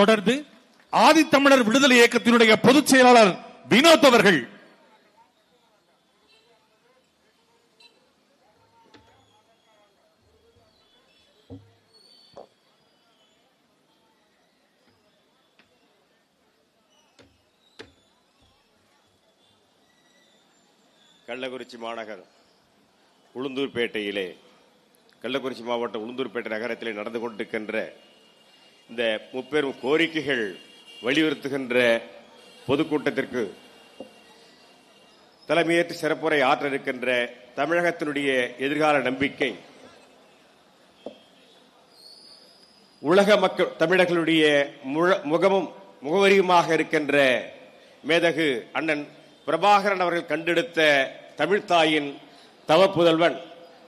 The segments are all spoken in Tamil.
தொடர்ந்து ஆதித்தமிழர் விடுதலை இயக்கத்தினுடைய பொதுச் செயலாளர் வினோத் அவர்கள். கள்ளக்குறிச்சி மாநகர் உளுந்தூர்பேட்டையிலே கள்ளக்குறிச்சி மாவட்டம் உளுந்தூர்பேட்டை நகரத்திலே நடந்து கொண்டிருக்கின்ற இந்த முப்பெரும் கோரிக்கைகள் வலியுறுத்துகின்ற பொதுக்கூட்டத்திற்கு தலைமையேற்று சிறப்புரை ஆற்ற இருக்கின்ற தமிழகத்தினுடைய எதிர்கால நம்பிக்கை உலக மக்கள் தமிழர்களுடைய முழ- முகமும் முகவரியுமாக இருக்கின்ற மேதகு அண்ணன் பிரபாகரன் அவர்கள் கண்டெடுத்த தமிழ்த்தாயின் தவப்புதல்வன்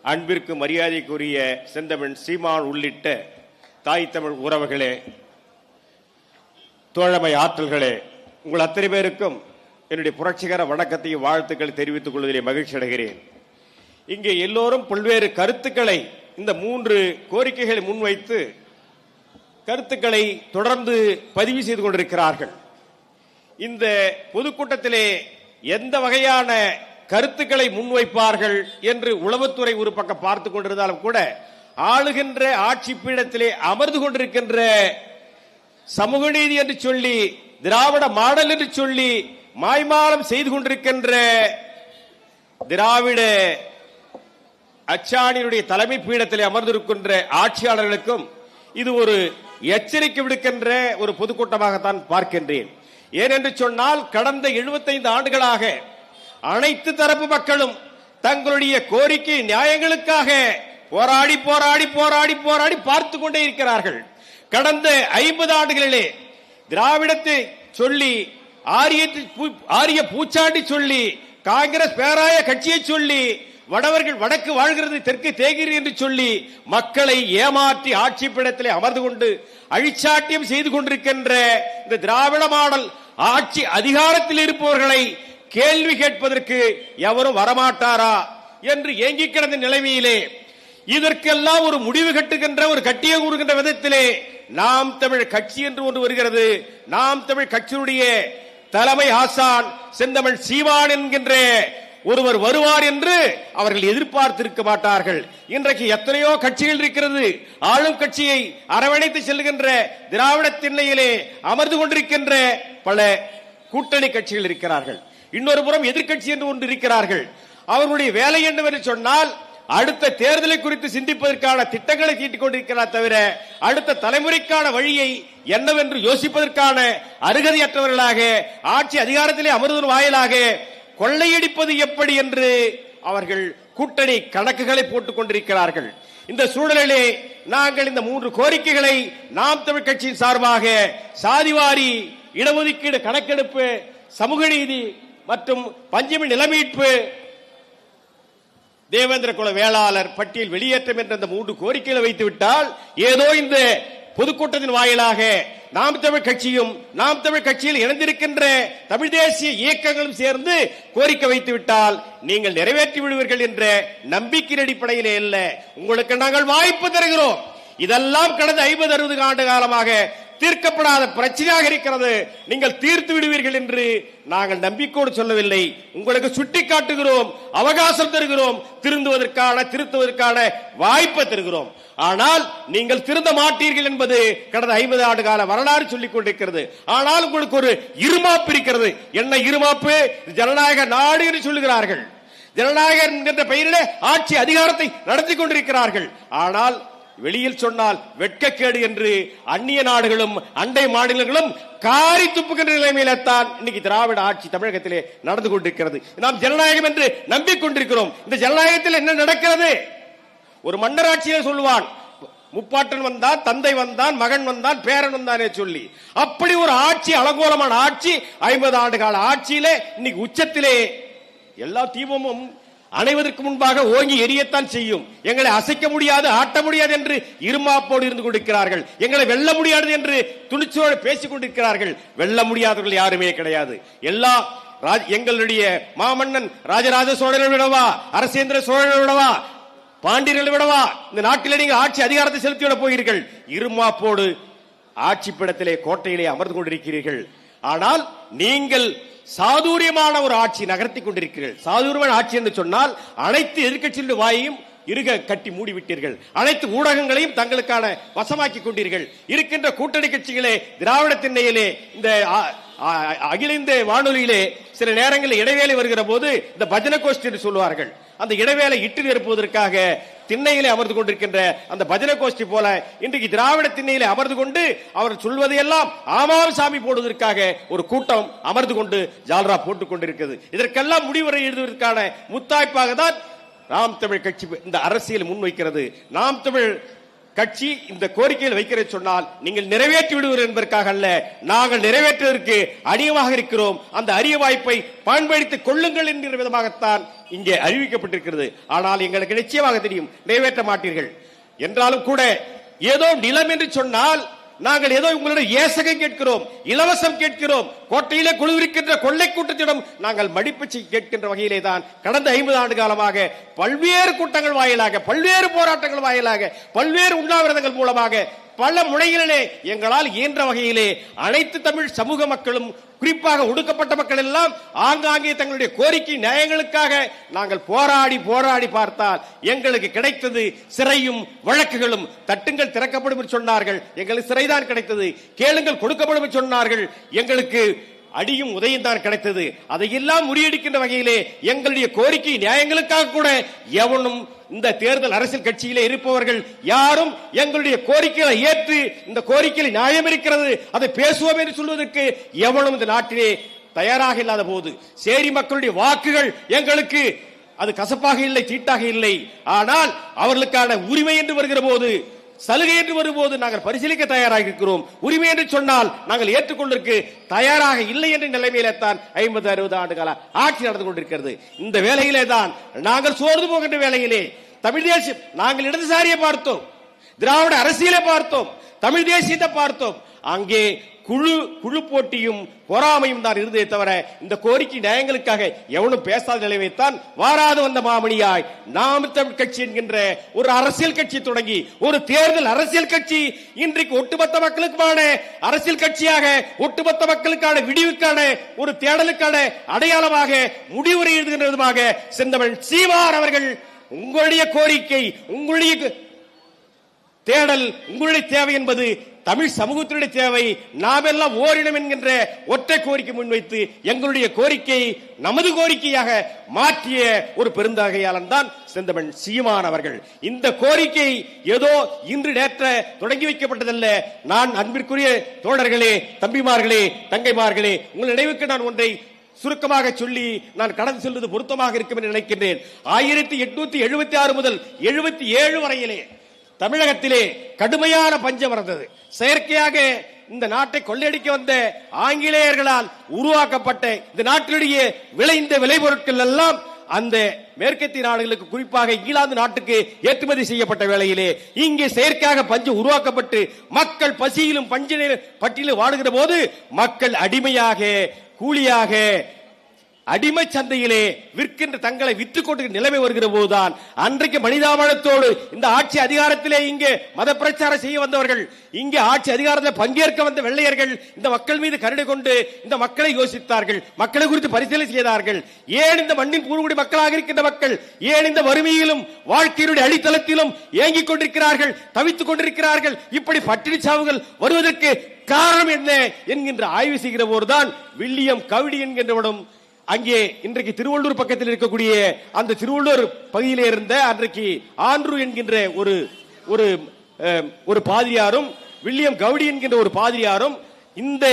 அன்பிற்கு மரியாதைக்குரிய செந்தமிழ் சீமான் உள்ளிட்ட தாய் தமிழ் உறவுகளே தோழமை ஆற்றல்களே உங்கள் அத்தனை பேருக்கும் என்னுடைய புரட்சிகர வணக்கத்தையும் வாழ்த்துக்களை தெரிவித்துக் கொள்வதிலே மகிழ்ச்சி அடைகிறேன். இங்கே எல்லோரும் பல்வேறு கருத்துக்களை இந்த மூன்று கோரிக்கைகளை முன்வைத்து கருத்துக்களை தொடர்ந்து பதிவு செய்து கொண்டிருக்கிறார்கள். இந்த பொதுக்கூட்டத்திலே எந்த வகையான கருத்துக்களை முன்வைப்பார்கள் என்று உளவுத்துறை ஒரு பக்கம் பார்த்துக் கொண்டிருந்தாலும் கூட ஆளுகின்ற ஆட்சி பீடத்திலே அமர்ந்து கொண்டிருக்கின்ற சமூக நீதி என்று சொல்லி திராவிட மாடல் என்று சொல்லி மாய்மாலம் செய்து கொண்டிருக்கின்ற திராவிட அச்சாணியுடைய தலைமை பீடத்திலே அமர்ந்திருக்கின்ற ஆட்சியாளர்களுக்கும் இது ஒரு எச்சரிக்கை விடுக்கின்ற ஒரு பொதுக்கூட்டமாகத்தான் பார்க்கின்றேன். ஏனென்று சொன்னால் கடந்த 75 ஆண்டுகளாக அனைத்து தரப்பு மக்களும் தங்களுடைய கோரிக்கை நியாயங்களுக்காக போராடி போராடி போராடி போராடி பார்த்து கொண்டே இருக்கிறார்கள். கடந்த ஐம்பது ஆண்டுகளிலே திராவிடத்தை சொல்லி ஆரியத்தை ஆரிய பூச்சாண்டி சொல்லி காங்கிரஸ் பேராய கட்சியை சொல்லி வடவர்கள் வடக்கு வாழ்கிறது தெற்கு தேகிரி என்று சொல்லி மக்களை ஏமாற்றி ஆட்சி பிடத்திலே அமர்ந்து கொண்டு அழிச்சாட்டியம் செய்து கொண்டிருக்கின்ற இந்த திராவிட மாடல் ஆட்சி அதிகாரத்தில் இருப்பவர்களை கேள்வி கேட்பதற்கு எவரும் வரமாட்டாரா என்று ஏங்கிக் கிடந்த நிலைமையிலே இதற்கெல்லாம் ஒரு முடிவு கட்டுகின்ற ஒரு கட்டிய கூறுகின்ற விதத்திலே நாம் தமிழ் கட்சி என்று ஒன்று வருகிறது. நாம் தமிழ் கட்சியினுடைய தலைமை ஆசான் செந்தமிழ் சீவான் என்கின்ற ஒருவர் வருவார் என்று அவர்கள் எதிர்பார்த்திருக்க மாட்டார்கள். இன்றைக்கு எத்தனையோ கட்சிகள் இருக்கிறது. ஆளும் கட்சியை அரவணைத்து செல்கின்ற திராவிட திண்ணையிலே அமர்ந்து கொண்டிருக்கின்ற பல கூட்டணி கட்சிகள் இருக்கிறார்கள். இன்னொரு புறம் எதிர்க்கட்சி என்று ஒன்று இருக்கிறார்கள். அவர்களுடைய வேலை என்னவென்று சொன்னால் அடுத்த தேர்தலை குறித்து சிந்திப்பதற்கான திட்டங்களை தீட்டிக் கொண்டிருக்கிறார் தவிர அடுத்த தலைமுறைக்கான வழியை என்னவென்று யோசிப்பதற்கான அருகதையற்றவர்களாக ஆட்சி அதிகாரத்திலே அமர்வதன் வாயிலாக கொள்ளையடிப்பது எப்படி என்று அவர்கள் கூட்டணி கணக்குகளை போட்டுக் கொண்டிருக்கிறார்கள். இந்த சூழலிலே நாங்கள் இந்த மூன்று கோரிக்கைகளை நாம் தமிழ் கட்சியின் சார்பாக சாதிவாரி இடஒதுக்கீடு கணக்கெடுப்பு சமூக நீதி மற்றும் பஞ்சமி நிலமீட்பு தேவேந்திர குல வேளாளர் பட்டியல் வெளியேற்றம் என்ற அந்த மூன்று கோரிக்கைகளை வைத்து விட்டால் ஏதோ இந்த பொதுக்கூட்டத்தின் வாயிலாக நாம் தமிழ் கட்சியும் நாம் தமிழ் கட்சியில் இணைந்திருக்கின்ற தமிழ் தேசிய இயக்கங்களும் சேர்ந்து கோரிக்கை வைத்து விட்டால் நீங்கள் நிறைவேற்றி விடுவீர்கள் என்ற நம்பிக்கையின் அடிப்படையிலே அல்ல. உங்களுக்கு நாங்கள் வாய்ப்பு தருகிறோம். இதெல்லாம் கடந்த ஐம்பது அறுபது ஆண்டு காலமாக தீர்க்கப்படாத பிரச்சனையாக இருக்கிறது. நீங்கள் தீர்த்து விடுவீர்கள் என்று நாங்கள் நம்பிக்கோடு சொல்லவில்லை. உங்களுக்கு சுட்டி காட்டுகிறோம் அவகாசம் தருகிறோம் திருந்துவதற்கான திருத்துவதற்கான வாய்ப்பை தருகிறோம். ஆனால் நீங்கள் திருந்த மாட்டீர்கள் என்பது கடந்த ஐம்பது ஆண்டு கால வரலாறு சொல்லிக் கொண்டிருக்கிறது. ஆனால் உங்களுக்கு ஒரு இருமாப்பு இருக்கிறது. என்ன இருமாப்பு? ஜனநாயக நாடு என்று சொல்லுகிறார்கள். ஜனநாயகர் என்கின்ற பெயரிலே ஆட்சி அதிகாரத்தை நடத்தி கொண்டிருக்கிறார்கள். ஆனால் வெளியில் சொன்னால் வெட்கக்கேடு என்று அந்நிய நாடுகளும் அண்டை மாநிலங்களும் காரி துப்புகின்ற நிலைமையில தான் இன்னைக்கு திராவிட ஆட்சி தமிழகத்திலே நடந்து கொண்டிருக்கிறது. நாம் ஜனநாயகம் என்று நம்பிக்கொண்டிருக்கிறோம். இந்த ஜனநாயகத்தில் என்ன நடக்கிறது? ஒரு மன்னராட்சியை சொல்லுவான் முப்பாட்டன் வந்தான் தந்தை வந்தான் மகன் வந்தான் பேரன் வந்தானே சொல்லி. அப்படி ஒரு ஆட்சி அலங்கோலமான ஆட்சி ஐம்பது ஆண்டு கால ஆட்சியிலே இன்னைக்கு உச்சத்திலே எல்லா தீபமும் அணைவதற்கு முன்பாக ஓங்கி எரியத்தான் செய்யும். எங்களை அசைக்க முடியாது ஆட்ட முடியாது என்று இருமாப்போடு இருந்து கொண்டிருக்கிறார்கள். எங்களை வெல்ல முடியாது என்று துணிச்சோடு பேசிக் கொண்டிருக்கிறார்கள். வெல்ல முடியாதவர்கள் யாருமே கிடையாது. எல்லா ராஜ்- எங்களுடைய மாமன்னன் ராஜராஜ சோழனை விடவா அரசேந்திர சோழனை விடவா பாண்டியர்களை விடவா இந்த நாட்டில் நீங்கள் ஆட்சி அதிகாரத்தை செலுத்திவிட போகிறீர்கள். இருமாப்போடு ஆட்சிப்பிடத்திலே கோட்டையிலே அமர்ந்து கொண்டிருக்கிறீர்கள். ஆனால் நீங்கள் சாதுரியமான ஒரு ஆட்சி நகர்த்தி கொண்டிருக்கிறீர்கள். சாதுரியமான ஆட்சி என்று சொன்னால் அனைத்து எதிர்கட்சிகள் வாயையும் இருக கட்டி மூடிவிட்டீர்கள். அனைத்து ஊடகங்களையும் தங்களுக்கான வசமாக்கி கொண்டீர்கள். இருக்கின்ற கூட்டணி கட்சிகளே திராவிட திண்ணையிலே இந்த அகில இந்திய வானொலியிலே சில நேரங்களில் இடைவேளை வருகிற போது இந்த பஜன கோஷ்டி என்று சொல்லுவார்கள். அந்த இடைவேளை இட்டு நிரப்புவதற்காக திண்ணையிலே அமர்ந்து கொண்டிருக்கின்ற அந்த பஜன கோஷ்டி போல இன்றைக்கு திராவிட திண்ணையிலே அமர்ந்து கொண்டு அவர் சொல்வதையெல்லாம் ஆமாம் சாமி போடுவதற்காக ஒரு கூட்டம் அமர்ந்து கொண்டு ஜால்ரா போட்டுக் கொண்டிருக்கிறது. இதற்கெல்லாம் முடிவுரை எழுதுவதற்கான முத்தாய்ப்பாக தான் நாம் தமிழ் கட்சி இந்த அரசியல் முன்வைக்கிறது. நாம் தமிழ் கட்சி இந்த கோரிக்கையில் வைக்கிற சொன்னால் நீங்கள் நிறைவேற்றி விடுவீர்கள் என்பதற்காக அல்ல. நாங்கள் நிறைவேற்றுவதற்கு அடியமாக இருக்கிறோம். அந்த அரிய வாய்ப்பை பயன்படுத்திக் கொள்ளுங்கள் என்கிற விதமாகத்தான் இங்கே அறிவிக்கப்பட்டிருக்கிறது. ஆனால் எங்களுக்கு நிச்சயமாக தெரியும் நிறைவேற்ற மாட்டீர்கள். என்றாலும் கூட ஏதோ நிலம் என்று சொன்னால் நாங்கள் ஏதோ உங்களிடம் ஏசகம் கேட்கிறோம் இலவசம் கேட்கிறோம் கோட்டையிலே குழுவிருக்கின்ற கொள்ளை கூட்டத்திடம் நாங்கள் மடிப்பு கேட்கின்ற வகையிலே தான் கடந்த ஐம்பது ஆண்டு காலமாக பல்வேறு கூட்டங்கள் வாயிலாக பல்வேறு போராட்டங்கள் வாயிலாக பல்வேறு உண்ணாவிரதங்கள் மூலமாக பல முனைகளிலே எங்களால் இயன்ற வகையிலே அனைத்து தமிழ் சமூக மக்களும் குறிப்பாக ஒடுக்கப்பட்ட மக்கள் எல்லாம் ஆங்காங்கே தங்களுடைய கோரிக்கை நியாயங்களுக்காக நாங்கள் போராடி போராடி பார்த்தால் எங்களுக்கு கிடைத்தது சிறையும் வழக்குகளும். தட்டுங்கள் திறக்கப்படும் என்று சொன்னார்கள். எங்களுக்கு சிறைதான் கிடைத்தது. கேளுங்கள் கொடுக்கப்படும் என்று சொன்னார்கள். எங்களுக்கு அடியும் உதயம் தான் கிடைத்தது. அதையெல்லாம் முறியடிக்கின்ற வகையிலே எங்களுடைய கோரிக்கை நியாயங்களுக்காக கூட எவனும் இந்த தேர்தல் அரசியல் கட்சியிலே இருப்பவர்கள் யாரும் எங்களுடைய கோரிக்கைகளை ஏற்று இந்த கோரிக்கையில் நியாயம் இருக்கிறது அதை பேசுவோம் என்று சொல்வதற்கு எவனும் இந்த நாட்டிலே தயாராக இல்லாத போது சேரி மக்களுடைய வாக்குகள் எங்களுக்கு அது கசப்பாக இல்லை தீட்டாக இல்லை. ஆனால் அவர்களுக்கான உரிமை என்று வருகிற போது சலுகை என்று வரும்போது நாங்கள் பரிசீலிக்க தயாராக இருக்கிறோம் உரிமை என்று சொன்னால் நாங்கள் ஏற்றுக்கொள்வதற்கு தயாராக இல்லை என்ற நிலைமையிலே தான் ஐம்பது அறுபது ஆண்டு கால ஆட்சி நடந்து கொண்டிருக்கிறது. இந்த வேலையிலே தான் நாங்கள் சோர்ந்து போகின்ற வேலையிலே தமிழ் தேசியம் நாங்கள் இடதுசாரியை பார்த்தோம். திராவிட அரசியலை பார்த்தோம். தமிழ் தேசியத்தை பார்த்தோம். அங்கே குழு குழு போட்டியும் பொறாமையும் தான் இருந்தே தவிர இந்த கோரிக்கை நியாயங்களுக்காக எவனும் பேசாத நிலைமைத்தான் வாராது வந்த மாமணியாய். நாம் தமிழ் கட்சி என்கின்ற ஒரு அரசியல் கட்சி தொடங்கி ஒரு தேர்தல் அரசியல் கட்சி இன்றைக்கு ஒட்டுமொத்த மக்களுக்குமான அரசியல் கட்சியாக ஒட்டுமொத்த மக்களுக்கான விடிவுக்கான ஒரு தேடலுக்கான அடையாளமாக முடிவுரை எழுதுகின்ற விதமாக செந்தமிழ் சீமார் அவர்கள் உங்களுடைய கோரிக்கை உங்களுடைய தேடல் உங்களுடைய தேவை என்பது தமிழ் சமூகத்தினுடைய தேவை நாமெல்லாம் ஓரினம் என்கின்ற ஒற்றை கோரிக்கை முன்வைத்து எங்களுடைய கோரிக்கை நமது கோரிக்கையாக மாற்றிய ஒரு பெருந்தகையாளன் தான் செந்தமன் சீமான் அவர்கள். இந்த கோரிக்கை ஏதோ இன்று நேற்ற தொடங்கி வைக்கப்பட்டதல்ல. நான் அன்பிற்குரிய தோழர்களே தம்பிமார்களே தங்கைமார்களே உங்கள் நினைவுக்கு நான் ஒன்றை சுருக்கமாக சொல்லி நான் கடந்து செல்வது பொருத்தமாக இருக்கும் என்று நினைக்கின்றேன். ஆயிரத்தி எட்நூத்தி எழுபத்தி ஆறு முதல் எழுபத்தி ஏழு வரையிலே தமிழகத்திலே கடுமையான பஞ்சம் இருந்தது. செயற்கையாக இந்த நாட்டை கொள்ளையடிக்க வந்த ஆங்கிலேயர்களால் உருவாக்கப்பட்ட இந்த நாட்டினுடைய விளைந்த விளைபொருட்கள் எல்லாம் அந்த மேற்கத்திய நாடுகளுக்கு குறிப்பாக இங்கிலாந்து நாட்டுக்கு ஏற்றுமதி செய்யப்பட்ட வேளையிலே இங்கே செயற்கையாக பஞ்சு உருவாக்கப்பட்டு மக்கள் பசியிலும் பஞ்சு பட்டியலும் வாடுகிற போது மக்கள் அடிமையாக கூலியாக அடிமை சந்தையிலே விற்கின்ற தங்களை விற்றுக் கொண்டு நிலைமை வருகிற போதுதான் அன்றைக்கு மனிதாபனத்தோடு இந்த ஆட்சி அதிகாரத்திலே இங்கே மத பிரச்சாரம் செய்ய வந்தவர்கள் இங்கே ஆட்சி அதிகாரத்தில் பங்கேற்க வந்த வெள்ளையர்கள் இந்த மக்கள் மீது கருணை கொண்டு இந்த மக்களை யோசித்தார்கள் மக்களை குறித்து பரிசீலனை செய்தார்கள். ஏன் இந்த மண்ணின் பூர்வகுடி மக்களாக இருக்கின்ற மக்கள் ஏன் இந்த வறுமையிலும் வாழ்க்கையினுடைய அடித்தளத்திலும் ஏங்கிக் கொண்டிருக்கிறார்கள் தவித்துக் கொண்டிருக்கிறார்கள்? இப்படி பட்டினி சாவுகள் வருவதற்கு காரணம் என்ன என்கின்ற ஆய்வு செய்கிற போதுதான் வில்லியம் கவிடி என்கின்றவனும் அங்கே இன்றைக்கு திருவள்ளூர் பக்கத்தில் இருக்கக்கூடிய அந்த திருவள்ளூர் பகுதியிலே இருந்த அன்றைக்கு ஆண்ட்ரு என்கின்ற ஒரு ஒரு ஒரு பாதிரியாரும் வில்லியம் கவுடி என்கின்ற ஒரு பாதிரியாரும் இந்த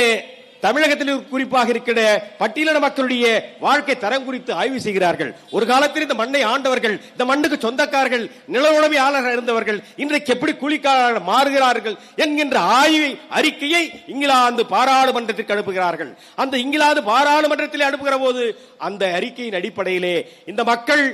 தமிழகத்தில் குறிப்பாக இருக்கிற பட்டியலின மக்களுடைய வாழ்க்கை தரம் குறித்து ஆய்வு செய்கிறார்கள். ஒரு காலத்தில் இந்த மண்ணை ஆண்டவர்கள் இந்த மண்ணுக்கு சொந்தக்காரர்கள் நில உடைமையாளர்கள் இருந்தவர்கள் இன்றைக்கு எப்படி கூலிக்காரர்கள் மாறுகிறார்கள் என்கின்ற ஆய்வை அறிக்கையை இங்கிலாந்து பாராளுமன்றத்திற்கு அனுப்புகிறார்கள். அந்த இங்கிலாந்து பாராளுமன்றத்தில் அனுப்புகிற போது அந்த அறிக்கையின் அடிப்படையிலே இந்த மக்கள்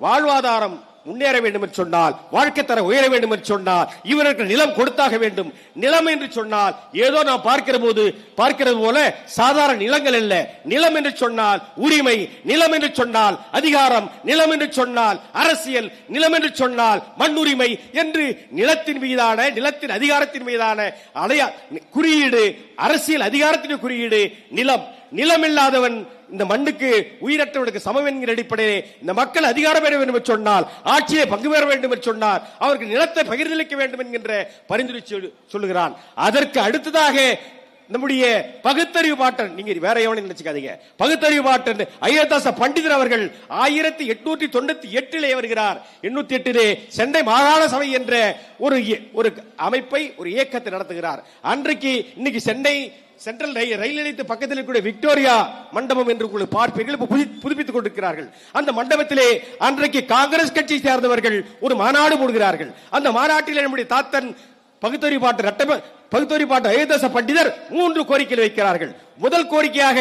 வாழ்வாதாரம் முன்னேற வேண்டும் என்று சொன்னால் வாழ்க்கை தர உயர வேண்டும் என்று சொன்னால் இவருக்கு நிலம் கொடுத்தாக வேண்டும். நிலம் என்று சொன்னால் ஏதோ நாம் பார்க்கிற போது பார்க்கிறது போல சாதாரண நிலங்கள் அல்ல. நிலம் என்று சொன்னால் உரிமை நிலம் என்று சொன்னால் அதிகாரம் நிலம் என்று சொன்னால் அரசியல் நிலம் என்று சொன்னால் மண் உரிமை என்று நிலத்தின் மீதான நிலத்தின் அதிகாரத்தின் மீதான அடையா குறியீடு அரசியல் அதிகாரத்தின் குறியீடு நிலம். நிலமில்லாதவன் இந்த மண்ணுக்கு உயிரற்றவனுக்கு சமம் என்கிற அடிப்படையிலே இந்த மக்கள் அதிகாரம் பெற வேண்டும் என்று சொன்னால் ஆட்சியை பங்கு பெற வேண்டும் என்று சொன்னால் அவருக்கு நிலத்தை பகிர்ந்தளிக்க வேண்டும் என்கின்ற பரிந்துரை சொல்லு- சொல்லுகிறான். அதற்கு அடுத்ததாக நம்முடைய பகுத்தறிவு பாட்டன் நீங்க வேற எவனையும் நினைச்சுக்காதீங்க. பகுத்தறிவு பாட்டன் ஐயதாச பண்டிதர் அவர்கள் ஆயிரத்தி எட்நூற்றி தொண்ணூத்தி எட்டிலே வருகிறார். எண்ணூத்தி எட்டிலே சென்னை மாகாண சபை என்ற ஒரு ஒரு அமைப்பை ஒரு இயக்கத்தை நடத்துகிறார். அன்றைக்கு இன்னைக்கு சென்னை சென்ட்ரல் ரயில் ரயில் நிலையத்து பக்கத்தில் இருக்கக்கூடிய விக்டோரியா மண்டபம் என்று உங்களுக்கு பார்ப்பீர்கள். புதுப்பித்துக் கொண்டிருக்கிறார்கள். அந்த மண்டபத்திலே அன்றைக்கு காங்கிரஸ் கட்சியை சேர்ந்தவர்கள் ஒரு மாநாடு போடுகிறார்கள். அந்த மாநாட்டில் நம்முடைய தாத்தன் பகுத்தறிவு பாட்டு ரட்ட பகுத்தறிவு பாட்டு பண்டிதர் மூன்று கோரிக்கை வைக்கிறார்கள். முதல் கோரிக்கையாக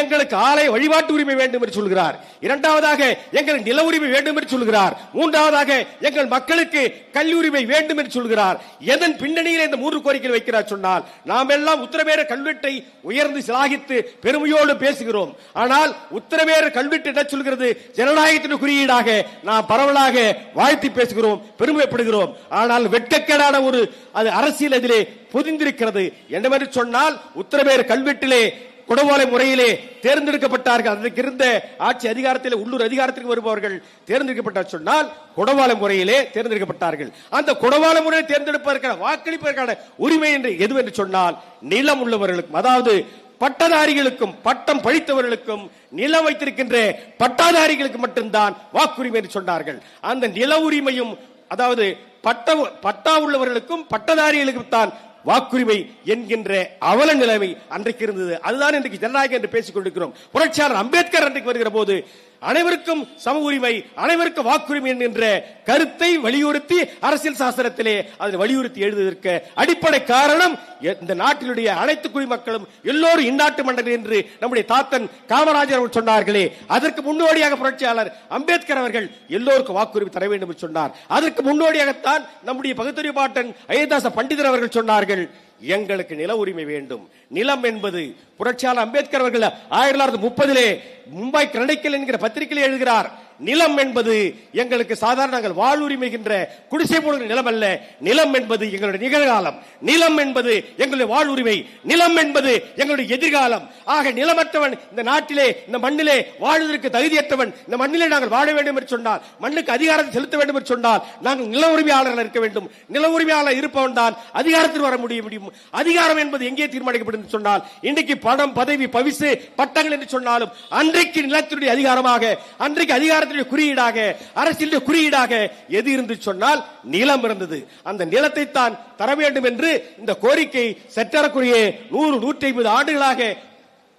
எங்களுக்கு ஆலய வழிபாட்டு உரிமை வேண்டும் என்று சொல்கிறார். இரண்டாவதாக எங்கள் நில உரிமை வேண்டும் என்று சொல்கிறார். மூன்றாவதாக எங்கள் மக்களுக்கு கல்வி உரிமை வேண்டும் என்று சொல்கிறார். எதன் பின்னணியில் இந்த மூன்று கோரிக்கை வைக்கிறார் சொன்னால் நாம் எல்லாம் உத்தரமேற கல்வெட்டை உயர்ந்து சிலாகித்து பெருமையோடு பேசுகிறோம். ஆனால் உத்தரமேற கல்வெட்டு என்ன சொல்கிறது? ஜனநாயகத்தின் குறியீடாக நாம் பரவலாக வாழ்த்தி பேசுகிறோம் பெருமைப்படுகிறோம். ஆனால் வெட்கக்கேடான ஒரு அது அரசியல் அதிலே பொதிந்திருக்கிறது என்னவென்று சொன்னால் உத்தரவேறு கல்வெட்டிலே குடவோலை முறையிலே தேர்ந்தெடுக்கப்பட்டார்கள். அதற்கு இருந்த ஆட்சி அதிகாரத்தில் உள்ளூர் அதிகாரத்திற்கு வருபவர்கள் தேர்ந்தெடுக்கப்பட்டார் சொன்னால் குடவாலை முறையிலே தேர்ந்தெடுக்கப்பட்டார்கள். அந்த குடவாலை முறையில் தேர்ந்தெடுப்பதற்கான வாக்களிப்பதற்கான உரிமை என்று எது என்று சொன்னால் நிலம் உள்ளவர்களுக்கும் அதாவது பட்டதாரிகளுக்கும் பட்டம் படித்தவர்களுக்கும் நிலம் வைத்திருக்கின்ற பட்டாதாரிகளுக்கு மட்டும்தான் வாக்குரிமை என்று சொன்னார்கள். அந்த நில உரிமையும் அதாவது பட்ட பட்டா உள்ளவர்களுக்கும் பட்டதாரிகளுக்கும் தான் வாக்குரிமை என்கின்ற அவல நிலைமை அன்றைக்கு இருந்தது. அதுதான் இன்றைக்கு ஜனநாயகம் என்று பேசிக் கொண்டிருக்கிறோம். புரட்சியாளர் அம்பேத்கர் அன்றைக்கு வருகிற போது அனைவருக்கும் சம உரிமை அனைவருக்கும் வாக்குரிமை என்கின்ற கருத்தை வலியுறுத்தி அரசியல் சாஸ்திரத்திலே அதை வலியுறுத்தி எழுதுவதற்கு அடிப்படை காரணம் இந்த நாட்டினுடைய அனைத்து குடிமக்களும் எல்லோரும் இந்நாட்டு மண்டல் என்று நம்முடைய தாத்தன் காமராஜர் அவர்கள் சொன்னார்களே. அதற்கு முன்னோடியாக புரட்சியாளர் அம்பேத்கர் அவர்கள் எல்லோருக்கும் வாக்குரிமை தர வேண்டும் என்று சொன்னார். அதற்கு முன்னோடியாகத்தான் நம்முடைய பகுத்தறிவு பாட்டன் அயோத்தாச பண்டிதர் அவர்கள் சொன்னார்கள். எங்களுக்கு நில உரிமை வேண்டும். நிலம் என்பது புரட்சியாளர் அம்பேத்கர் அவர்கள் ஆயிரத்தி தொள்ளாயிரத்தி முப்பதிலே மும்பை கிரணிக்கல் என்கிற பத்திரிகையில் எழுதுகிறார். நிலம் என்பது எங்களுக்கு சாதாரண நாங்கள் வாழ்வுரிமைகின்ற குடிசை போடுகிற நிலம் அல்ல. நிலம் என்பது எங்களுடைய நிகழ்காலம். நிலம் என்பது எங்களுடைய வாழ்வுரிமை. நிலம் என்பது எங்களுடைய எதிர்காலம். ஆக நிலமற்றவன் இந்த நாட்டிலே இந்த மண்ணிலே வாழ்வதற்கு தகுதியற்றவன் இந்த மண்ணிலே நாங்கள் வாழ வேண்டும் என்று சொன்னால் மண்ணுக்கு அதிகாரத்தை செலுத்த வேண்டும் என்று சொன்னால் நாங்கள் நில உரிமையாளர்கள் இருக்க வேண்டும். நில உரிமையாளர் இருப்பவன் தான் அதிகாரத்தில் வர முடிய முடியும். அதிகாரம் என்பது எங்கே தீர்மானிக்கப்படும் சொன்னால் இன்றைக்கு பணம் பதவி பவிசு பட்டங்கள் என்று சொன்னாலும் அன்றைக்கு நிலத்தினுடைய அதிகாரமாக அன்றைக்கு அதிகாரத்தினுடைய குறியீடாக அரசியலுடைய குறியீடாக எது இருந்து சொன்னால் நிலம் இருந்தது. அந்த நிலத்தை தான் தர வேண்டும் என்று இந்த கோரிக்கை சற்றக்குரிய நூறு நூற்றி ஐம்பது ஆண்டுகளாக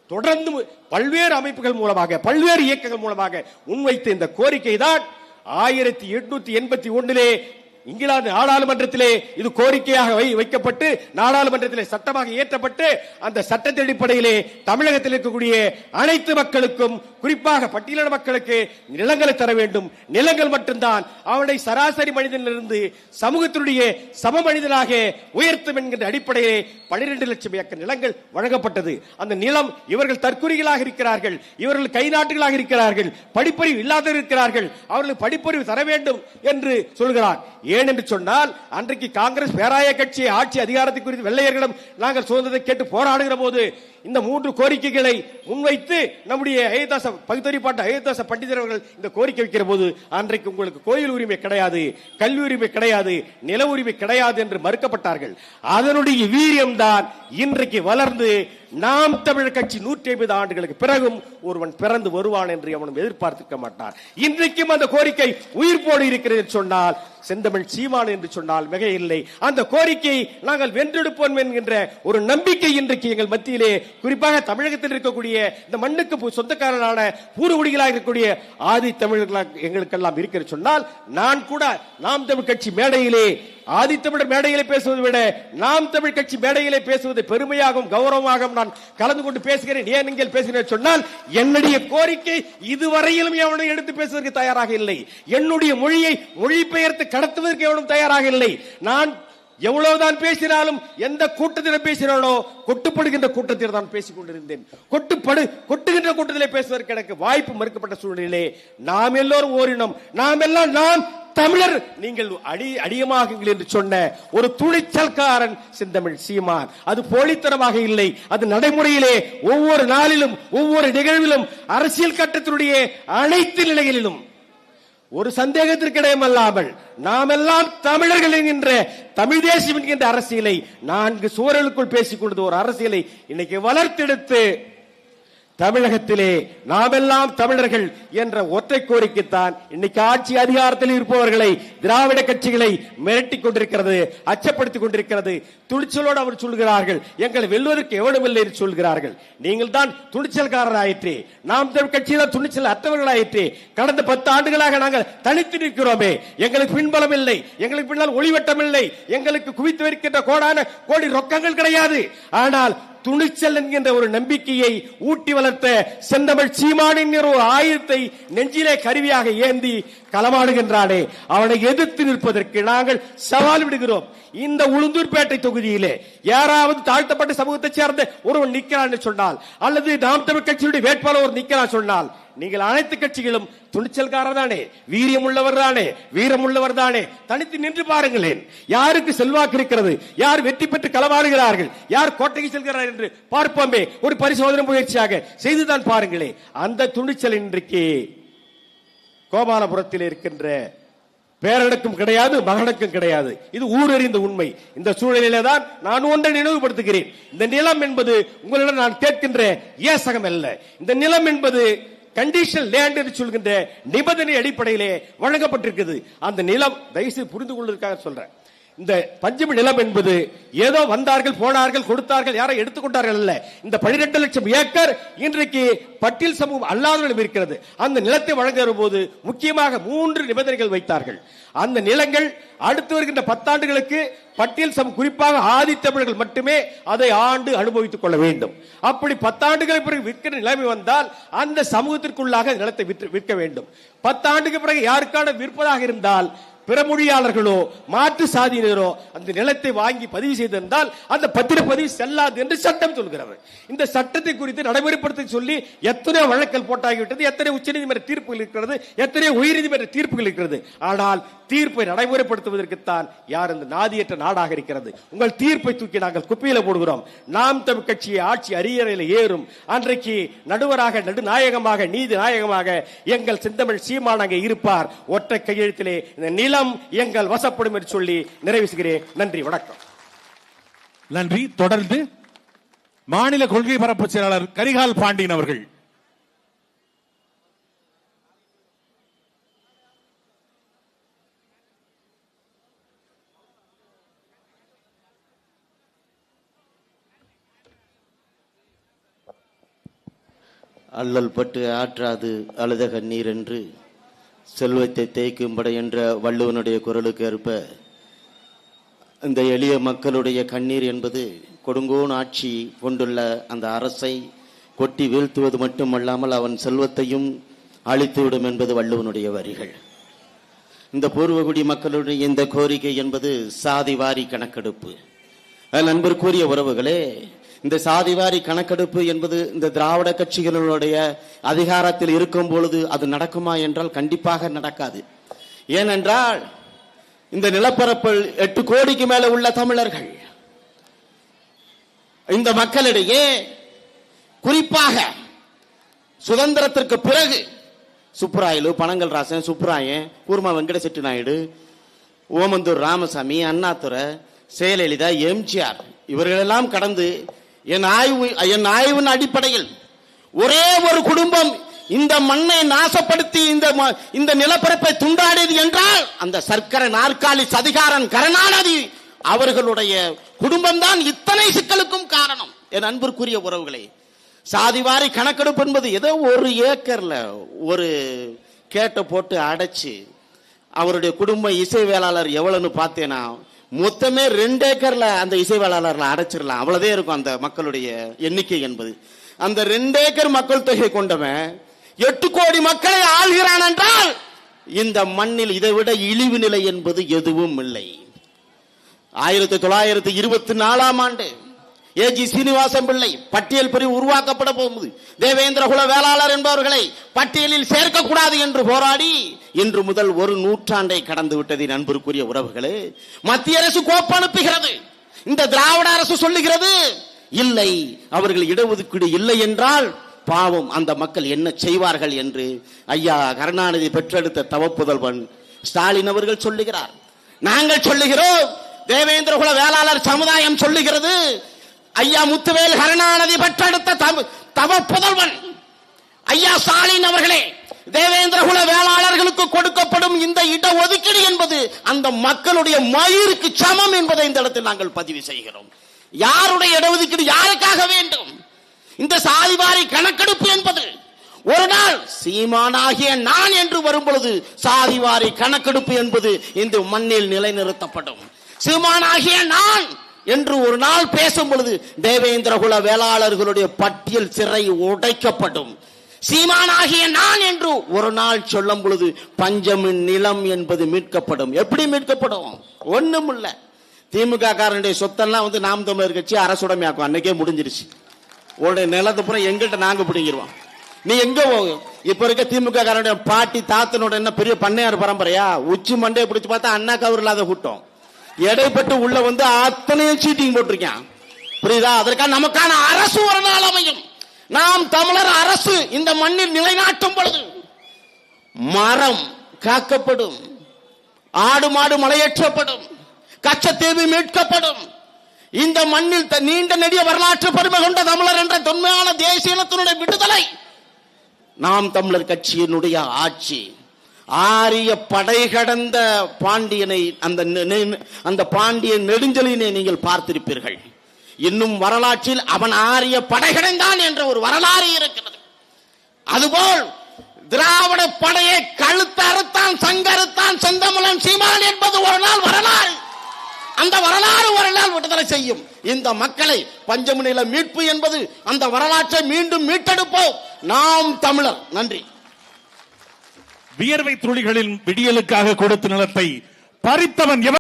தொடர்ந்து பல்வேறு அமைப்புகள் மூலமாக பல்வேறு இயக்கங்கள் மூலமாக முன்வைத்த இந்த கோரிக்கை தான் ஆயிரத்தி எட்நூத்தி எண்பத்தி ஒன்றிலே இங்கிலாந்து நாடாளுமன்றத்திலே இது கோரிக்கையாக வை- வைக்கப்பட்டு நாடாளுமன்றத்திலே சட்டமாக இயற்றப்பட்டு அந்த சட்டத்தின் அடிப்படையிலே தமிழகத்தில் இருக்கக்கூடிய அனைத்து மக்களுக்கும் குறிப்பாக பட்டியலின மக்களுக்கு நிலங்களை தர வேண்டும். நிலங்கள் மட்டும்தான் அவனை சராசரி மனிதனிலிருந்து சமூகத்தினுடைய சம மனிதனாக உயர்த்தும் என்கின்ற அடிப்படையிலே பனிரெண்டு லட்சம் ஏக்கர் நிலங்கள் வழங்கப்பட்டது. அந்த நிலம் இவர்கள் தற்குறிகளாக இருக்கிறார்கள். இவர்கள் கை நாட்டுகளாக இருக்கிறார்கள். படிப்பறிவு இல்லாத இருக்கிறார்கள். அவர்களுக்கு படிப்பறிவு தர வேண்டும் என்று சொல்கிறார். ஏன் என்று சொன்னால் அன்றைக்கு காங்கிரஸ் பேராய கட்சி ஆட்சி அதிகாரத்தை குறித்து வெள்ளையர்களிடம் நாங்கள் சுதந்திரத்தை கேட்டு போராடுகிற போது இந்த மூன்று கோரிக்கைகளை முன்வைத்து நம்முடைய அயோத்தாச பகுத்தறிப்பாட்டு அயோத்தாச பண்டிதர் அவர்கள் இந்த கோரிக்கை வைக்கிற போது அன்றைக்கு உங்களுக்கு கோயில் உரிமை கிடையாது கல்வி உரிமை கிடையாது நில உரிமை கிடையாது என்று மறுக்கப்பட்டார்கள். அதனுடைய வீரியம்தான் இன்றைக்கு வளர்ந்து நாம் தமிழர் கட்சி நூற்றி ஐம்பது ஆண்டுகளுக்கு பிறகும் ஒருவன் பிறந்து வருவான் என்று அவனும் எதிர்பார்த்திருக்க மாட்டான். இன்றைக்கும் அந்த கோரிக்கை உயிர் போடு இருக்கிறது சொன்னால் செந்தமிழ் சீமான் என்று சொன்னால் மிக இல்லை அந்த கோரிக்கையை நாங்கள் வென்றெடுப்போம் என்கின்ற ஒரு நம்பிக்கை இன்றைக்கு எங்கள் மத்தியிலே குறிப்பாக தமிழகத்தில் இருக்கக்கூடிய இந்த மண்ணுக்கு சொந்தக்காரரான பூர்வகுடிகளாக இருக்கக்கூடிய ஆதி தமிழர்களாக எங்களுக்கெல்லாம் இருக்கிற சொன்னால் நான் கூட நாம் தமிழ் கட்சி மேடையிலே ஆதித்தமிழர் மேடையிலே பேசுவதை விட நாம் தமிழ் கட்சி மேடையிலே பேசுவது பெருமையாகவும் கௌரவமாகவும் நான் கலந்து கொண்டு பேசுகிறேன். ஏன் நீங்கள் பேசுகிறேன் சொன்னால் என்னுடைய கோரிக்கை இதுவரையிலும் எவனும் எடுத்து பேசுவதற்கு தயாராக இல்லை. என்னுடைய மொழியை மொழிபெயர்த்து கடத்துவதற்கு எவனும் தயாராக இல்லை. நான் எவ்வளவுதான் பேசினாலும் எந்த கூட்டத்தில் பேசினாலோ கொட்டுப்படுகின்ற கூட்டத்தில் தான் பேசிக் கொண்டிருந்தேன் கொட்டுப்படு கொட்டுகின்ற கூட்டத்திலே பேசுவதற்கு எனக்கு வாய்ப்பு மறுக்கப்பட்ட சூழ்நிலையிலே நாம் எல்லோரும் ஓரினம். நாம் எல்லாம் நாம் தமிழர். நீங்கள் அடி அடியமாகுங்கள் என்று சொன்ன ஒரு துணிச்சல்காரன் செந்தமிழ் சீமான். அது போலித்தனமாக இல்லை. அது நடைமுறையிலே ஒவ்வொரு நாளிலும் ஒவ்வொரு நிகழ்விலும் அரசியல் கட்டத்தினுடைய அனைத்து நிலைகளிலும் ஒரு சந்தேகத்திற்கு இடமல்லாமல் நாம் எல்லாம் தமிழர்கள் என்கின்ற தமிழ் தேசியம் என்கின்ற அரசியலை நான்கு சுவர்களுக்குள் பேசிக் கொண்டது ஒரு அரசியலை இன்னைக்கு வளர்த்தெடுத்து தமிழகத்திலே நாமெல்லாம் தமிழர்கள் என்ற ஒற்றை கோரிக்கைத்தான் இன்னைக்கு ஆட்சி அதிகாரத்தில் இருப்பவர்களை திராவிட கட்சிகளை மிரட்டி கொண்டிருக்கிறது அச்சப்படுத்திக் கொண்டிருக்கிறது. துணிச்சலோடு அவர் சொல்கிறார்கள் எங்களை வெல்வதற்கு எவனும் இல்லை என்று சொல்கிறார்கள். நீங்கள் தான் துணிச்சல்காரர் ஆயிற்றே நாம் தமிழ் கட்சியில் துணிச்சல் அத்தவர்கள் ஆயிற்று கடந்த பத்து ஆண்டுகளாக நாங்கள் தனித்து நிற்கிறோமே. எங்களுக்கு பின்பலம் இல்லை. எங்களுக்கு பின்னால் ஒளிவட்டம் இல்லை. எங்களுக்கு குவித்து வைக்கின்ற கோடான கோடி ரொக்கங்கள் கிடையாது. ஆனால் துணிச்சல் என்கின்ற ஒரு நம்பிக்கையை ஊட்டி வளர்த்த செந்தமிழ் சீமான் என்கிற ஒரு ஆயுதத்தை நெஞ்சிலே கருவியாக ஏந்தி களமாடுகின்றானே. அவனை எதிர்த்து நிற்பதற்கு நாங்கள் சவால் விடுகிறோம். இந்த உளுந்தூர்பேட்டை தொகுதியிலே யாராவது தாழ்த்தப்பட்ட சமூகத்தை சேர்ந்த ஒருவன் நிற்கிறான் சொன்னால் அல்லது நாம் தமிழ் கட்சியுடைய வேட்பாளர் ஒரு நிற்கிறான் சொன்னால் நீங்கள் அனைத்து கட்சிகளும் துணிச்சல்காரர் தானே வீரியம் உள்ளவர் தானே வீரம் உள்ளவர் தானே தனித்து நின்று பாருங்களேன். யாருக்கு செல்வாக்கு இருக்கிறது? யார் வெற்றி பெற்று களவாடுகிறார்கள் யார் கோட்டைக்கு செல்கிறார் என்று பார்ப்போமே. ஒரு பரிசோதனை முயற்சியாக செய்துதான் பாருங்களே அந்த துணிச்சல் இன்றைக்கு கோபாலபுரத்தில் இருக்கின்ற பேரனுக்கும் கிடையாது மகனுக்கும் கிடையாது. இது ஊரறிந்த உண்மை. இந்த சூழலிலே தான் நான் ஒன்றை நினைவுபடுத்துகிறேன். இந்த நிலம் என்பது உங்களிடம் நான் கேட்கின்ற ஏசகம் அல்ல. இந்த நிலம் என்பது கண்டிஷன் லேண்ட் என்று சொல்கின்ற நிபந்தனை அடிப்படையிலே வழங்கப்பட்டிருக்கிறது. அந்த நிலம் தயவுசெய்து புரிந்து கொள்வதற்காக சொல்றேன். இந்த பஞ்சமி நிலம் என்பது ஏதோ வந்தார்கள் போனார்கள் கொடுத்தார்கள் யாரை எடுத்துக்கொண்டார்கள் அல்ல. இந்த 12 லட்சம் ஏக்கர் இன்றைக்கு பட்டியல் சமூகம் அல்லாதவர்களும் இருக்கிறது. அந்த நிலத்தை வழங்குகிற போது முக்கியமாக மூன்று நிபந்தனைகள் வைத்தார்கள். அந்த நிலங்கள் அடுத்து வருகின்ற பத்தாண்டுகளுக்கு பட்டியல் சமூகம் குறிப்பாக ஆதித்தமிழர்கள் மட்டுமே அதை ஆண்டு அனுபவித்துக் கொள்ள வேண்டும். அப்படி பத்தாண்டுகள் பிறகு விற்கிற நிலைமை வந்தால் அந்த சமூகத்திற்குள்ளாக நிலத்தை விற்று- விற்க வேண்டும். பத்தாண்டுக்கு பிறகு யாருக்கான விற்பதாக இருந்தால் பிற மொழியாளர்களோ மாற்று சாதியினரோ அந்த நிலத்தை வாங்கி பதிவு செய்திருந்தால் அந்த பத்திரப்பதிவு செல்லாது என்று சட்டம் சொல்கிறது. இந்த சட்டத்தை குறித்து நடைமுறைப்படுத்த சொல்லி எத்தனை வழக்கல் போட்டாகிவிட்டது எத்தனை உச்சநீதிமன்ற தீர்ப்புகள் இருக்கிறது எத்தனை உயர்நீதிமன்ற தீர்ப்புகள் இருக்கிறது. ஆனால் தீர்ப்பை நடைமுறைப்படுத்துவதற்குத்தான் யார் இந்த நாதியற்ற நாடாக இருக்கிறது? உங்கள் தீர்ப்பை தூக்கி நாங்கள் குப்பையில போடுகிறோம். நாம் தமிழ் கட்சியை ஆட்சி அரியறையில் ஏறும். அன்றைக்கு நடுவராக நடுநாயகமாக நீதி நாயகமாக எங்கள் செந்தமிழ் சீமான் அங்கே இருப்பார். ஒற்றை கையெழுத்திலே இந்த நிலம் எங்கள் வசப்படும் என்று சொல்லி நிறைவு செய்கிறேன் நன்றி வணக்கம். நன்றி. தொடர்ந்து மாநில கொள்கை பரப்பு செயலாளர் கரிகால் பாண்டியன் அவர்கள். அல்லல் பட்டு ஆற்றாது அழுத கண்ணீர் என்று செல்வத்தை தேய்க்கும்பட என்ற வள்ளுவனுடைய குரலுக்கு ஏற்ப இந்த எளிய மக்களுடைய கண்ணீர் என்பது கொடுங்கோன் ஆட்சி கொண்டுள்ள அந்த அரசை கொட்டி வீழ்த்துவது மட்டுமல்லாமல் அவன் செல்வத்தையும் அழித்துவிடும் என்பது வள்ளுவனுடைய வரிகள். இந்த பூர்வகுடி மக்களுடைய இந்த கோரிக்கை என்பது சாதி வாரி கணக்கெடுப்பு. அதில் நண்பருக்குரிய உறவுகளே இந்த சாதிவாரி கணக்கெடுப்பு என்பது இந்த திராவிட கட்சிகளுடைய அதிகாரத்தில் இருக்கும் பொழுது அது நடக்குமா என்றால் கண்டிப்பாக நடக்காது. ஏனென்றால் இந்த நிலப்பரப்பில் எட்டு கோடிக்கு மேல உள்ள தமிழர்கள் இந்த மக்களிடையே குறிப்பாக சுதந்திரத்திற்கு பிறகு சுப்புராயலு பனங்கல் ராசன் சுப்புராயன் கூர்மா வெங்கட செட்டி நாயுடு ஓமந்தூர் ராமசாமி அண்ணாதுரை செயலலிதா எம்ஜிஆர் இவர்களெல்லாம் கடந்து என் ஆய்வு என் ஆய்வின் அடிப்படையில் ஒரே ஒரு குடும்பம் இந்த மண்ணை நாசப்படுத்தி இந்த ம- இந்த நிலப்பரப்பை துண்டாடியது என்றால் அந்த சர்க்கரை நாற்காலி சதிகாரன் கருணாநிதி அவர்களுடைய குடும்பம்தான் இத்தனை சிக்கலுக்கும் காரணம். என் அன்பிற்குரிய உறவுகளே சாதிவாரி கணக்கெடுப்பு என்பது ஏதோ ஒரு ஏக்கர்ல ஒரு கேட்டை போட்டு அடைச்சு அவருடைய குடும்ப இசை வேளாளர் எவ்வளவுன்னு பார்த்தேன்னா மொத்தமே ரெண்டு ஏக்கர்ல அந்த இசைவாளர்களை அடைச்சிடலாம். அவ்வளோதே இருக்கும் அந்த மக்களுடைய எண்ணிக்கை என்பது. அந்த ரெண்டு ஏக்கர் மக்கள் தொகை கொண்டவன் எட்டு கோடி மக்களை ஆள்கிறான் என்றால் இந்த மண்ணில் இதை விட இழிவு நிலை என்பது எதுவும் இல்லை. ஆயிரத்தி தொள்ளாயிரத்தி இருபத்தி நாலாம் ஆண்டு ஏ ஜி சீனிவாசன் பிள்ளை பட்டியல் பிரிவு உருவாக்கப்பட போகுது தேவேந்திர குல வேளாளர் என்பவர்களை பட்டியலில் சேர்க்கக்கூடாது என்று போராடி இன்று முதல் ஒரு நூற்றாண்டை கடந்து விட்டது நண்பருக்குரிய உறவுகளே. மத்திய அரசு கோப்பு அனுப்புகிறது. இந்த திராவிட அரசு சொல்லுகிறது இல்லை அவர்கள் இடஒதுக்கீடு இல்லை என்றால் பாவம் அந்த மக்கள் என்ன செய்வார்கள் என்று. ஐயா கருணாநிதி பெற்றெடுத்த தவப்புதல்வன் ஸ்டாலின் அவர்கள் சொல்லுகிறார். நாங்கள் சொல்லுகிறோம் தேவேந்திர குல வேளாளர் சமுதாயம் சொல்லுகிறது ஐயா முத்துவேல் கருணாநிதி பெற்றெடுத்த தவ தவ புதல்வன் ஐயா ஸ்டாலின் அவர்களே தேவேந்திர குல வேளாளர்களுக்கு கொடுக்கப்படும் இந்த இட ஒதுக்கீடு என்பது அந்த மக்களுடைய மயிருக்கு சமம் என்பதை இந்த இடத்தில் நாங்கள் பதிவு செய்கிறோம். யாருடைய இடஒதுக்கீடு யாருக்காக வேண்டும்? இந்த சாதிவாரி கணக்கெடுப்பு என்பது ஒரு நாள் சீமானாகிய நான் என்று வரும்பொழுது சாதிவாரி கணக்கெடுப்பு என்பது இந்த மண்ணில் நிலைநிறுத்தப்படும். சீமானாகிய நான் என்று ஒரு நாள் பேசும் பொழுது தேவேந்திர குல வேளாளர்களுடைய பட்டியல் சிறை உடைக்கப்படும். சீமானாகிய நான் என்று ஒரு நாள் சொல்லும் பொழுது பஞ்சமின் நிலம் என்பது மீட்கப்படும். எப்படி மீட்கப்படும்? ஒண்ணும் இல்ல திமுக காரனுடைய சொத்தெல்லாம் வந்து நாம் தமிழர் கட்சி அரசுடைமையாக்கும் அன்னைக்கே முடிஞ்சிருச்சு. உன்னுடைய நிலத்தை பூரா எங்கிட்ட நாங்க பிடிங்கிருவோம். நீ எங்க போகும் இப்ப இருக்க திமுக காரனுடைய பாட்டி தாத்தனோட என்ன பெரிய பண்ணையார் பரம்பரையா? உச்சி மண்டையை பிடிச்சு பார்த்தா அண்ணா கவர் இல்லாத கூட்டம். எடைப்பட்டு உள்ள வந்து அத்தனையும் சீட்டிங் போட்டிருக்கான். புரியுதா? அதற்காக நமக்கான அரசு ஒரு நாள் அமையும். நாம் தமிழர் அரசு இந்த மண்ணில் நிலைநாட்டும் பொழுது மரம் காக்கப்படும் ஆடு மாடு மலையேற்றப்படும் கச்சத்தீவு மீட்கப்படும். இந்த மண்ணில் த- நீண்ட நெடிய வரலாற்று பெருமை கொண்ட தமிழர் என்ற தொன்மையான தேசிய இனத்தினுடைய விடுதலை நாம் தமிழர் கட்சியினுடைய ஆட்சி ஆரிய படை கடந்த பாண்டியனை அந்த நெ- அந்த பாண்டியன் நெடுஞ்சலினை நீங்கள் பார்த்திருப்பீர்கள். இன்னும் வரலாற்றில் அவன் ஆரிய படை கடந்தான் என்ற ஒரு வரலாறு இருக்கிறது. அதுபோல் திராவிட படையை கழுத்து அறுத்தான் சங்கருத்தான் சொந்தமுலன் சீமான் என்பது ஒரு நாள் வரலாறு. அந்த வரலாறு ஒரு நாள் விடுதலை செய்யும். இந்த மக்களை பஞ்சமநில மீட்பு என்பது அந்த வரலாற்றை மீண்டும் மீட்டெடுப்போம். நாம் தமிழர். நன்றி. வியர்வை துளிகளின் விடியலுக்காக கொடுத்த நிலத்தை பறித்தவன் எவன்?